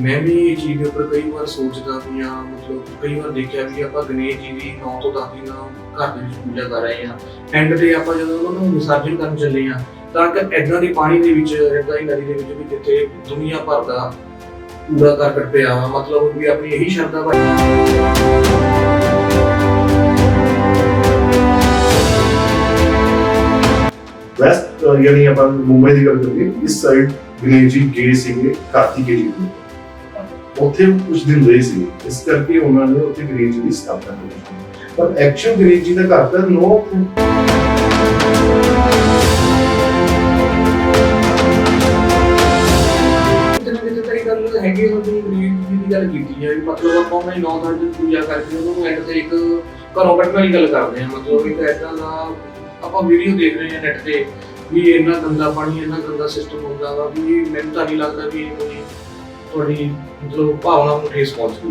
ਮੈਂ ਵੀ ਇਹ ਚੀਜ਼ ਦੇ ਉੱਪਰ ਕਈ ਵਾਰ ਸੋਚਦਾ ਵੀ ਆ ਮਤਲਬ ਕਈ ਵਾਰ ਦੇਖਿਆ ਵੀ ਆਪਾਂ ਗਣੇਸ਼ ਜੀ ਦੀ 9 ਤੋਂ 10 ਦਿਨ ਘਰ ਦੇ ਵਿੱਚ ਪੂਜਾ ਕਰ ਰਹੇ ਆ ਐਂਡ ਤੇ ਆਪਾਂ ਜਦੋਂ ਉਹਨਾਂ ਨੂੰ ਵਿਸਰਜਨ ਕਰਨ ਚੱਲੇ ਆ ਤਾਂ ਕਿ ਇਦਾਂ ਦੇ ਪਾਣੀ ਦੇ ਵਿੱਚ ਇਦਾਂ ਹੀ ਨਦੀ ਦੇ ਵਿੱਚ ਵੀ ਜਿੱਥੇ ਦੁਨੀਆ ਭਰ ਦਾ ਕੂੜਾ ਕਰਕਟ ਪਿਆ ਮਤਲਬ ਵੀ ਆਪਣੀ ਇਹੀ ਸ਼ਰਧਾ ਵਾ ਵੈਸਟ ਅਹ ਯਾਨੀ ਆਪਾਂ ਮੁੰਬਈ ਦੀ ਗੱਲ ਕਰੀਏ, ਇਸ ਸਾਈਡ ਗਣੇਸ਼ ਜੀ ਗਏ ਸੀਗੇ ਕਾਰਤਿਕੇ ਉੱਥੇ ਕੁਝ ਦਿਨ ਰਹੇ ਸੀ ਇਸ ਕਰਕੇ ਉਹਨਾਂ ਨੇ ਉੱਥੇ ਗਣੇਸ਼ ਜੀ ਦੀ ਸਥਾਪਨਾ ਕੀਤੀ। ਪਰ ਐਕਚੁਅਲ ਗਣੇਸ਼ ਜੀ ਦਾ ਘਰ ਤਾਂ ਨੋ ਕਿਤੇ ਨਾ ਕਿਤੇ ਤਾਂ ਇਹ ਗੱਲ ਹੈਗੀ ਉਹ ਜਿਹੜੀ ਗਰੀਬ ਜੀ ਦੀ ਗੱਲ ਕੀਤੀ ਹੈ ਵੀ ਮਤਲਬ ਆਪਾਂ ਉਹਨਾਂ ਦੀ 9 10 ਦਿਨ ਪੂਜਾ ਕਰਕੇ ਉਹਨਾਂ ਨੂੰ ਐਂਡ ਤੇ ਇੱਕ ਘਰੋਂ ਕੱਢਣ ਦੀ ਗੱਲ ਕਰਦੇ ਆ ਮਤਲਬ ਇੱਕ ਐਦਾਂ ਦਾ ਆਪਾਂ ਵੀਡੀਓ ਦੇਖ ਰਹੇ ਹਾਂ ਨੈਟ ਤੇ ਵੀ ਇੰਨਾ ਗੰਦਾ ਪਾਣੀ, ਇੰਨਾ ਗੰਦਾ ਸਿਸਟਮ ਹੁੰਦਾ ਵਾ ਵੀ ਮੈਨੂੰ ਤਾਂ ਨਹੀਂ ਲੱਗਦਾ ਵੀ ਇਹ ਕੋਈ ਤੁਹਾਡੀ ਮਤਲਬ ਭਾਵਨਾ ਨੂੰ ਠੇਸ ਪਹੁੰਚਦੀ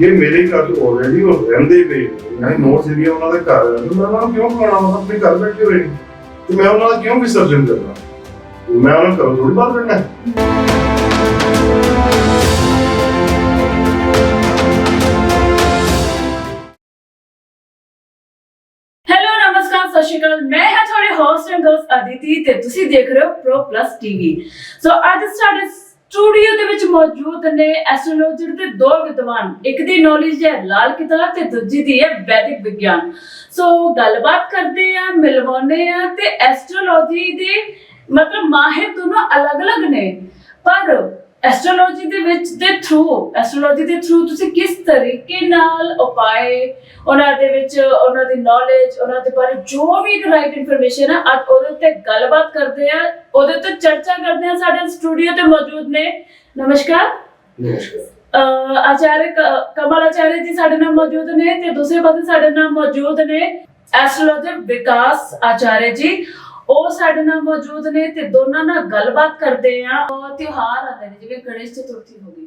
ਇਹ ਮੇਰੇ ਘਰ ਆਲਰੇਡੀ ਉਹ ਰਹਿੰਦੇ ਪਏ ਯਾਨੀ ਨੋਰਥ ਏਰੀਆ ਉਹਨਾਂ ਦੇ ਘਰ ਹੈ ਮੈਂ ਉਹਨਾਂ ਨੂੰ ਕਿਉਂ ਖਾਣਾ ਉਹ ਆਪਣੇ ਘਰ ਬੈਠੇ ਹੋਏ ਨੇ ਤੇ ਮੈਂ ਉਹਨਾਂ ਦਾ ਕਿਉਂ ਵਿਸਰਜਨ ਕਰਨਾ? ਮੈਂ ਉਹਨਾਂ ਨੂੰ ਘਰੋਂ ਥੋੜੀ ਬਾਹਰ ਕੱਢਣਾ। ਅਦਿਤੀ ਤੇ ਤੁਸੀਂ ਦੇਖ ਰਹੇ ਹੋ ਪ੍ਰੋ ਪਲੱਸ ਟੀਵੀ ਸੋ ਅੱਜ ਸਾਡੇ ਸਟੂਡੀਓ ਦੇ ਵਿੱਚ ਮੌਜੂਦ ਨੇ ਐਸਟ੍ਰੋਲੋਜੀ ਦੇ ਦੋ ਵਿਦਵਾਨ। ਇੱਕ ਦੀ ਨੌਲੇਜ ਹੈ ਲਾਲ ਕਿਤਾਬ ਤੇ ਦੂਜੀ ਦੀ ਹੈ ਵੈਦਿਕ ਵਿਗਿਆਨ। ਸੋ ਗੱਲਬਾਤ ਕਰਦੇ ਆ, ਮਿਲਵਾਉਂਦੇ ਆ ਤੇ ਐਸਟ੍ਰੋਲੋਜੀ ਦੇ ਮਤਲਬ ਮਾਹਿਰ ਦੋਨੋਂ ਅਲੱਗ-ਅਲੱਗ ਨੇ। ਪਰ ਐਸਟ੍ਰੋਲੋਜੀ ਦੇ ਵਿੱਚ ਦੇ ਥਰੂ ਐਸਟ੍ਰੋਲੋਜੀ ਦੇ ਥਰੂ ਤੁਸੀਂ ਕਿਸ ਤਰੀਕੇ ਨਾਲ ਉਪਾਏ? ਉਹਨਾਂ ਦੇ ਵਿੱਚ ਉਹਨਾਂ ਦੀ ਨੌਲੇਜ ਉਹਨਾਂ ਦੇ ਬਾਰੇ ਜੋ ਵੀ ਰਾਈਟ ਇਨਫੋਰਮੇਸ਼ਨ ਆ ਅੱਜ ਉਹਦੇ ਉੱਤੇ ਗੱਲਬਾਤ ਕਰਦੇ ਆ ਉਹਦੇ ਉੱਤੇ ਚਰਚਾ ਕਰਦੇ ਆ ਸਾਡੇ ਸਟੂਡੀਓ ਤੇ ਮੌਜੂਦ ਨੇ। ਨਮਸਕਾਰ। ਨਮਸਕਾਰ। ਆਚਾਰਯ ਕਮਲ ਆਚਾਰਯ ਜੀ ਸਾਡੇ ਨਾਲ ਮੌਜੂਦ ਨੇ ਤੇ ਦੂਸਰੇ ਪਾਸੇ ਸਾਡੇ ਨਾਲ ਮੌਜੂਦ ਨੇ ਐਸਟ੍ਰੋਲੋਜਰ ਵਿਕਾਸ ਆਚਾਰਯ ਜੀ। ਉਹ ਸਾਡੇ ਨਾਲ ਮੌਜੂਦ ਨੇ ਤੇ ਦੋਨਾਂ ਨਾਲ ਗੱਲਬਾਤ ਕਰਦੇ ਆ। ਉਹ ਤਿਉਹਾਰ ਆਉਂਦੇ ਨੇ ਜਿਵੇਂ ਗਣੇਸ਼ ਚਤੁਰਥੀ ਹੋ ਗਈ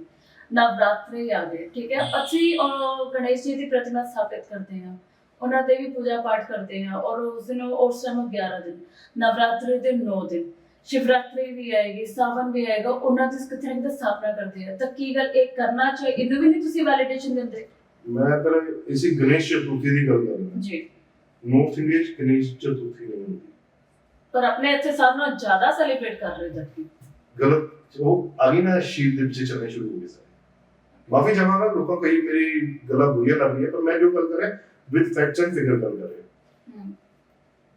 ਨਵਰਾਤਰੇ ਆ ਗਏ ਠੀਕ ਹੈ? ਅਸੀਂ ਉਹ ਗਣੇਸ਼ ਜੀ ਦੀ ਪ੍ਰਤਿਮਾ ਸਥਾਪਿਤ ਕਰਦੇ ਆ। ਉਹਨਾਂ ਦੇ ਵੀ ਪੂਜਾ ਪਾਠ ਕਰਦੇ ਆ ਔਰ ਉਸ ਦਿਨ ਉਸ ਟਾਈਮ 11 ਦਿਨ ਨਵਰਾਤਰੇ ਦੇ 9 ਦਿਨ ਸ਼ਿਵਰਾਤਰੀ ਵੀ ਆਏਗੀ ਸਾਵਨ ਵੀ ਆਏਗਾ ਉਹਨਾਂ ਦੀ ਕਿਤੇ ਨਾ ਕਿਤੇ ਸਥਾਪਨਾ ਕਰਦੇ ਆ। ਤਾਂ ਕੀ ਗੱਲ ਇਹ ਕਰਨਾ ਚਾਹੀਏ ਇਹਨੂੰ ਵੀ ਨਹੀਂ ਤੁਸੀਂ ਵੈਲੀਡੇਸ਼ਨ ਦਿੰਦੇ? ਮੈਂ ਪਹਿਲਾਂ ਇਸੇ ਗਣੇਸ਼ ਚਤੁਰਥੀ ਦੀ ਗੱਲ ਕਰ ਰਿਹਾ। ਜੀ। ਨਾਰਥ ਇੰਡੀਆ 'ਚ ਗਣੇਸ਼ ਚਤੁਰਥੀ ਨਹੀਂ ਹੁੰਦੀ ਪਰ ਆਪਣੇ ਇੱਥੇ ਸਭ ਨਾਲੋਂ ਜ਼ਿਆਦਾ ਸੈਲੀਬ੍ਰੇਟ ਕਰ ਰਹੇ ਜਦਕਿ ਗਲਤ ਉਹ ਆ ਗਈ ਨਾ ਸ਼ੀਟ ਦੇ ਪਿੱਛੇ ਚੱਲਣੇ ਸ਼ੁਰੂ ਹੋ ਗਏ ਸਾਰੇ ਮਾਫੀ ਚਾਹਾਂਗਾ ਲੋਕਾਂ ਨੂੰ ਕਈ ਮੇਰੀ ਗੱਲਾਂ ਬੁਰੀਆਂ ਲੱਗ ਰਹੀਆਂ ਪਰ ਮੈਂ ਜੋ ਗੱਲ ਕਰ ਰਿਹਾ ਵਿਦ ਫੈਕਟਸ ਐਂਡ ਫਿਗਰ ਗੱਲ ਕਰ ਰਿਹਾ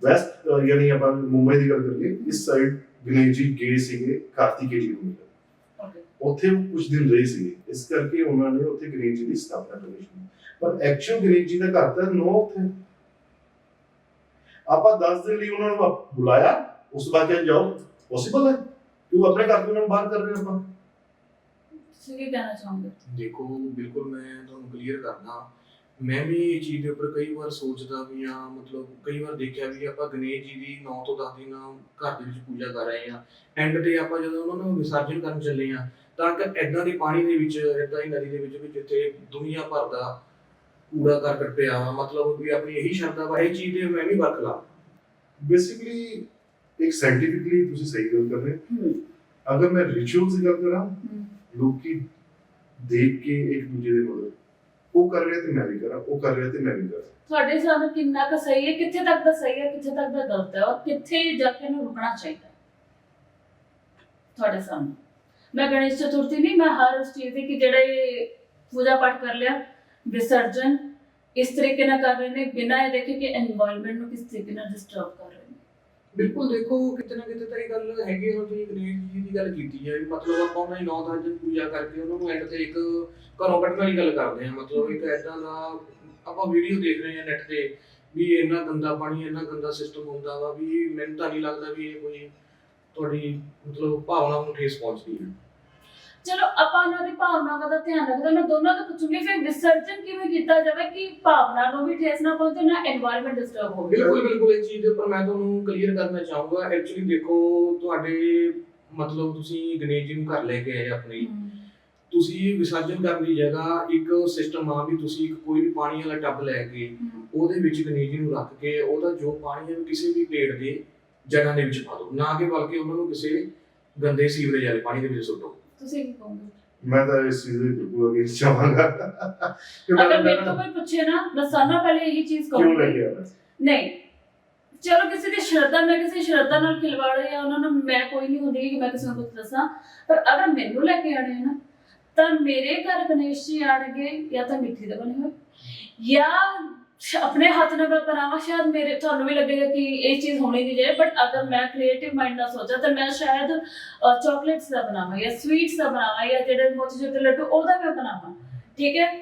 ਵੈਸਟ ਅਹ ਯਾਨੀ ਆਪਾਂ ਮੁੰਬਈ ਦੀ ਗੱਲ ਕਰੀਏ ਇਸ ਸਾਈਡ ਗਣੇਸ਼ ਜੀ ਗਏ ਸੀਗੇ ਕਾਰਤਿਕੇ ਜੀ ਨੂੰ ਓਕੇ ਉੱਥੇ ਕੁਝ ਦਿਨ ਰਹੇ ਸੀਗੇ ਇਸ ਕਰਕੇ ਉਹਨਾਂ ਨੇ ਉੱਥੇ ਗਣੇਸ਼ ਜੀ ਦੀ ਸਥਾਪਨਾ ਕਰਨੀ ਸ਼ੁਰੂ ਪਰ ਐਕਚੁਅਲ ਗਣੇਸ਼ ਜੀ ਦਾ ਘਰ ਤਾਂ ਨੋ ਉੱਥੇ ਆਪਾਂ 10 ਦਿਨ ਲਈ ਉਹਨਾਂ ਨੂੰ ਬੁਲਾਇਆ ਉਸ ਤੋਂ ਬਾਅਦ ਕਹਿੰਦੇ ਜਾਓ। ਪੋਸੀਬਲ ਹੈ? ਕਿਉਂ ਆਪਣੇ ਘਰ ਤੋਂ ਉਹਨਾਂ ਨੂੰ ਬਾਹਰ ਕਰ ਰਹੇ ਆਪਾਂ? ਤੁਸੀਂ ਕੀ ਕਹਿਣਾ ਚਾਹੋਗੇ? ਦੇਖੋ ਬਿਲਕੁਲ ਮੈਂ ਤੁਹਾਨੂੰ ਕਲੀਅਰ ਕਰਨਾ ਮੈਂ ਵੀ ਇਹ ਚੀਜ਼ ਦੇ ਉੱਪਰ ਕਈ ਵਾਰ ਸੋਚਦਾ ਵੀ ਆ ਮਤਲਬ ਕਈ ਵਾਰ ਦੇਖਿਆ ਵੀ ਆਪਾਂ ਗਣੇਸ਼ ਜੀ ਦੀ 9 ਤੋਂ 10 ਦਿਨ ਘਰ ਦੇ ਵਿੱਚ ਪੂਜਾ ਕਰ ਰਹੇ ਆ ਐਂਡ ਤੇ ਆਪਾਂ ਜਦੋਂ ਉਹਨਾਂ ਨੂੰ ਵਿਸਰਜਨ ਕਰਨ ਚੱਲੇ ਆ ਤਾਂ ਕਿ ਇਦਾਂ ਦੇ ਪਾਣੀ ਦੇ ਵਿੱਚ ਇਦਾਂ ਹੀ ਨਦੀ ਦੇ ਵਿੱਚ ਵੀ ਜਿੱਥੇ ਦੁਨੀਆ ਭਰ ਦਾ ਕੂੜਾ ਕਰਕਟ ਪਿਆ ਵਾ ਮਤਲਬ ਵੀ ਆਪਣੀ ਇਹੀ ਸ਼ਰਧਾ ਵਾ ਇਹ ਚੀਜ਼ ਦੇ ਮੈਂ ਵੀ ਬਰਖਲਾਫ ਬੇਸਿਕਲੀ ਇੱਕ ਸਾਇੰਟੀਫਿਕਲੀ ਤੁਸੀਂ ਸਹੀ ਗੱਲ ਕਰ ਰਹੇ ਹੂੰ। ਅਗਰ ਮੈਂ ਰਿਚੁਅਲਸ ਦੀ ਗੱਲ ਕਰਾਂ ਲੋਕੀ ਦੇਖ ਕੇ ਇੱਕ ਦੂਜੇ ਦੇ ਮਗਰ ਉਹ ਕਰ ਰਿਹਾ ਤੇ ਮੈਂ ਵੀ ਕਰਾਂ ਉਹ ਕਰ ਰਿਹਾ ਤੇ ਮੈਂ ਵੀ ਕਰਾਂ। ਤੁਹਾਡੇ ਹਿਸਾਬ ਨਾਲ ਕਿੰਨਾ ਕੁ ਸਹੀ ਹੈ ਕਿੱਥੇ ਤੱਕ ਦਾ ਸਹੀ ਹੈ ਕਿੱਥੇ ਤੱਕ ਦਾ ਗਲਤ ਹੈ ਔਰ ਕਿੱਥੇ ਜਾ ਕੇ ਇਹਨੂੰ ਰੁਕਣਾ ਚਾਹੀਦਾ ਤੁਹਾਡੇ ਸਾਹਮਣੇ ਮੈਂ ਗਣੇਸ਼ ਚਤੁਰਥੀ ਨਹੀਂ ਮੈਂ ਹਰ ਉਸ ਚੀਜ਼ ਦੀ ਕਿ ਜਿਹੜੇ ਪੂਜਾ ਪਾਠ ਕਰ ਲਿਆ विसर्जन इस तरीके ना कर रहे हैं बिना ये देखे कि এনवायरमेंट ਨੂੰ ਕਿਸ ਤਰੀਕੇ ਨਾਲ ਡਿਸਟਰਬ ਕਰ ਰਹੇ ਨੇ। ਬਿਲਕੁਲ ਦੇਖੋ, ਕਿਤੇ ਨਾ ਕਿਤੇ ਤਾਂ ਇਹ ਗੱਲ ਹੈਗੀ ਹੁਣ ਗਣੇਸ਼ ਜੀ ਦੀ ਗੱਲ ਕੀਤੀ ਹੈ ਮਤਲਬ ਆਪਾਂ ਉਹਨਾਂ ਦੀ ਨੌ ਦਰਜਨ ਪੂਜਾ ਕਰਕੇ ਉਹਨਾਂ ਨੂੰ ਐਂਡ ਤੇ ਇੱਕ ਘਰੋਂ ਕੱਢਣ ਵਾਲੀ ਗੱਲ ਕਰਦੇ ਆ। ਮਤਲਬ ਇੱਕ ਐਦਾਂ ਦਾ ਆਪਾਂ ਵੀਡੀਓ ਦੇਖ ਰਹੇ ਆ ਨੈਟ ਤੇ ਵੀ ਇੰਨਾ ਗੰਦਾ ਪਾਣੀ, ਇੰਨਾ ਗੰਦਾ ਸਿਸਟਮ ਹੁੰਦਾ ਵਾ ਵੀ ਮੈਨੂੰ ਤਾਂ ਨਹੀਂ ਲੱਗਦਾ ਵੀ ਇਹ ਕੋਈ ਤੁਹਾਡੀ ਮਤਲਬ ਭਾਵਨਾ ਨੂੰ ਠੇਸ ਪਹੁੰਚਦੀ ਹੈ ਚਲੋ ਆਪਾਂ ਉਹਨਾਂ ਦੀ ਭਾਵਨਾਵਾਂ ਦਾ ਧਿਆਨ ਰੱਖਦੇ ਮੈਂ ਦੋਨਾਂ ਤੋਂ ਪੁੱਛੂੰਗੀ ਫਿਰ ਵਿਸਰਜਨ ਕਿਵੇਂ ਕੀਤਾ ਜਾਵੇ ਕਿ ਭਾਵਨਾ ਨੂੰ ਵੀ ਠੇਸ ਨਾ ਪਹੁੰਚੇ ਨਾ এনवायरमेंट ਡਿਸਟਰਬ ਹੋਵੇ। ਬਿਲਕੁਲ ਬਿਲਕੁਲ ਇਹ ਚੀਜ਼ ਉੱਪਰ ਮੈਂ ਤੁਹਾਨੂੰ ਕਲੀਅਰ ਕਰਨਾ ਚਾਹੂੰਗਾ। ਐਕਚੁਅਲੀ ਦੇਖੋ ਤੁਹਾਡੇ ਮਤਲਬ ਤੁਸੀਂ ਗਣੇਸ਼ ਜੀ ਲੈ ਕੇ ਆਏ ਆਪਣੀ। ਤੁਸੀਂ ਵਿਸਰਜਨ ਕਰਨ ਦੀ ਜਗ੍ਹਾ ਇੱਕ ਸਿਸਟਮ ਆ ਵੀ ਤੁਸੀਂ ਇੱਕ ਕੋਈ ਵੀ ਪਾਣੀ ਵਾਲਾ ਟੱਬ ਲੈ ਕੇ ਉਹਦੇ ਵਿੱਚ ਗਣੇਸ਼ ਜੀ ਨੂੰ ਰੱਖ ਕੇ ਉਹਦਾ ਜੋ ਪਾਣੀ ਹੈ ਕਿਸੇ ਵੀ ਪੇੜ ਦੇ ਜਗ੍ਹਾ ਦੇ ਵਿੱਚ ਪਾ ਦਿਓ। ਨਾ ਕਿ ਬਲਕਿ ਉਹਨਾਂ ਨੂੰ ਕਿਸੇ ਗੰਦੇ ਸੀਵਰੇਜ ਵਾਲੇ ਪਾਣੀ ਦੇ ਵਿੱਚ ਸੁੱਟੋ ਤੁਸੀਂ ਕੀ ਕਹੋਗੇ? ਮੈਂ ਤਾਂ ਇਸ ਚੀਜ਼ ਦੇ ਬਿਲਕੁਲ ਅਗੇ ਚਾਹਾਂਗਾ ਕਿ ਮੈਂ ਅਗਰ ਮੇਰੇ ਤੋਂ ਕੋਈ ਪੁੱਛੇ ਨਾ ਮੈਂ ਸਾਰਿਆਂ ਨਾਲੋਂ ਪਹਿਲੇ ਇਹੀ ਚੀਜ਼ ਕਿਉਂ ਲੈ ਕਹੂੰਗੀ। ਕੇ ਨਹੀਂ। ਚਲੋ ਕਿਸੇ ਦੀ ਸ਼ਰਧਾ ਮੈਂ ਕਿਸੇ ਦੀ ਸ਼ਰਧਾ ਨਾਲ ਖਿਲਵਾੜ ਜਾਂ ਉਹਨਾਂ ਨੂੰ ਮੈਂ ਕੋਈ ਨਹੀਂ ਹੁੰਦੀ ਕਿ ਮੈਂ ਕਿਸੇ ਨੂੰ ਕੁਝ ਦੱਸਾਂ। ਪਰ ਅਗਰ ਮੈਨੂੰ ਲੈ ਕੇ ਆਣੇ ਆ ਨਾ ਤਾਂ ਮੇਰੇ ਘਰ ਗਣੇਸ਼ ਜੀ ਆਣਗੇ ਜਾਂ ਤਾਂ ਮਿੱਟੀ ਦੇ ਬਣੇ ਹੋਏ। ਜਾਂ ਆਪਣੇ ਹੱਥ ਨਾਲ ਬਣਾਵਾਂ ਸ਼ਾਇਦ ਮੇਰੇ ਤੁਹਾਨੂੰ ਵੀ ਲੱਗੇਗਾ ਕਿ ਇਹ ਚੀਜ਼ ਹੋਣੀ ਨਹੀਂ ਚਾਹੀਏ ਬਟ ਅਗਰ ਮੈਂ ਕ੍ਰੀਏਟਿਵ ਮਾਈਂਡ ਨਾਲ ਸੋਚਾਂ ਤਾਂ ਮੈਂ ਸ਼ਾਇਦ ਚਾਕਲੇਟਸ ਦਾ ਬਣਾਵਾਂ ਜਾਂ ਸਵੀਟਸ ਦਾ ਬਣਾਵਾਂ ਜਾਂ ਜਿਹੜੇ ਮੋਤੀ ਦੇ ਲੱਡੂ ਉਹਦਾ ਮੈਂ ਬਣਾਵਾਂ ਠੀਕ ਹੈ?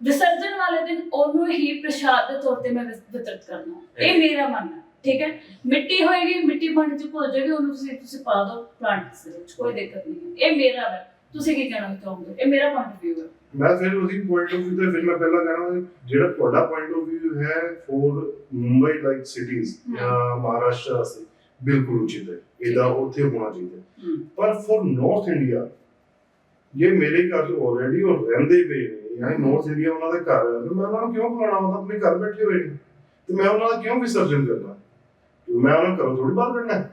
ਵਿਸਰਜਨ ਵਾਲੇ ਦਿਨ ਉਹਨੂੰ ਹੀ ਪ੍ਰਸ਼ਾਦ ਦੇ ਤੌਰ ਤੇ ਮੈਂ ਵਿਤਰਿਤ ਕਰਨਾ ਇਹ ਮੇਰਾ ਮਨ ਹੈ ਠੀਕ ਹੈ? ਮਿੱਟੀ ਹੋਏਗੀ ਮਿੱਟੀ ਪਾਣੀ ਚ ਭੁੱਲ ਜਾਏਗੀ ਉਹਨੂੰ ਤੁਸੀਂ ਤੁਸੀਂ ਪਾ ਦਿਓ ਪਲਾਂਟਸ ਦੇ ਵਿੱਚ ਕੋਈ ਦਿੱਕਤ ਨਹੀਂ ਇਹ ਮੇਰਾ ਹੈ। ਤੁਸੀਂ ਕੀ ਕਹਿਣਾ ਚਾਹੋਗੇ? ਇਹ ਮੇਰਾ ਪੁਆਇੰਟ ਆਫ View ਹੈ। ਮੈਂ ਫਿਰ ਉਹਦੀ ਪੁਆਇੰਟ ਆਫ View ਤੇ ਫਿਰ ਮੈਂ ਪਹਿਲਾਂ ਕਹਿਣਾ ਜਿਹੜਾ ਤੁਹਾਡਾ ਪੁਆਇੰਟ ਆਫ View ਹੈ ਫੋਰ ਮੁੰਬਈ ਲਾਈਕ ਸਿਟੀਜ਼ ਜਾਂ ਮਹਾਰਾਸ਼ਟਰ ਵਾਸਤੇ ਬਿਲਕੁਲ ਉਚਿਤ ਹੈ। ਇਹਦਾ ਉੱਥੇ ਹੋਣਾ ਚਾਹੀਦਾ। ਪਰ ਫੋਰ ਨਾਰਥ ਇੰਡੀਆ ਇਹ ਮੇਰੇ ਘਰ ਤੋਂ ਆਲਰੇਡੀ ਉਹ ਰਹਿੰਦੇ ਪਏ ਨੇ ਯਾਨੀ ਨਾਰਥ ਇੰਡੀਆ ਉਹਨਾਂ ਦਾ ਘਰ ਹੈ ਮੈਂ ਉਹਨਾਂ ਨੂੰ ਕਿਉਂ ਬੁਲਾਉਣਾ? ਉਹ ਤਾਂ ਆਪਣੇ ਘਰ ਬੈਠੇ ਹੋਏ ਨੇ। ਤੇ ਮੈਂ ਉਹਨਾਂ ਦਾ ਕਿਉਂ ਵਿਸਰਜਨ ਕਰਨਾ? ਮੈਂ ਉਹਨਾਂ ਨੂੰ ਘਰੋਂ ਥੋੜੀ ਬਾਹਰ ਕੱਢਣਾ?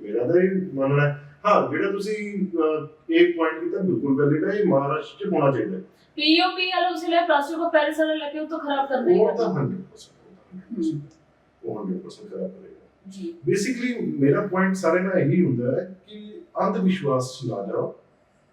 ਮੇਰਾ ਤਾਂ ਇਹ ਮੰਨਣਾ ਹੈ। ਹਾਂ ਜਿਹੜਾ ਤੁਸੀਂ ਅਹ, ਇੱਕ ਪੁਆਇੰਟ ਕੀਤਾ ਬਿਲਕੁਲ ਵੈਲਿਡ ਹੈ ਇਹ ਮਹਾਰਾਸ਼ਟਰ 'ਚ ਹੋਣਾ ਚਾਹੀਦਾ ਹੈ। ਪੀਓਪੀ ਵਾਲਾ ਉਸੇ ਲਈ ਪਲਾਸਟਿਕ को पहले साल लेके वो तो खराब करना ही ਉਹ ਤਾਂ करना 100% ਉਹ 100% ਖਰਾਬ ਕਰੇਗਾ जी ਬੇਸਿਕਲੀ ਮੇਰਾ ਪੁਆਇੰਟ ਸਾਰੇ ਨਾਲ ਇਹੀ ਹੁੰਦਾ ਹੈ ਕਿ ਅੰਧ ਵਿਸ਼ਵਾਸ 'ਚ ਨਾ ਜਾਓ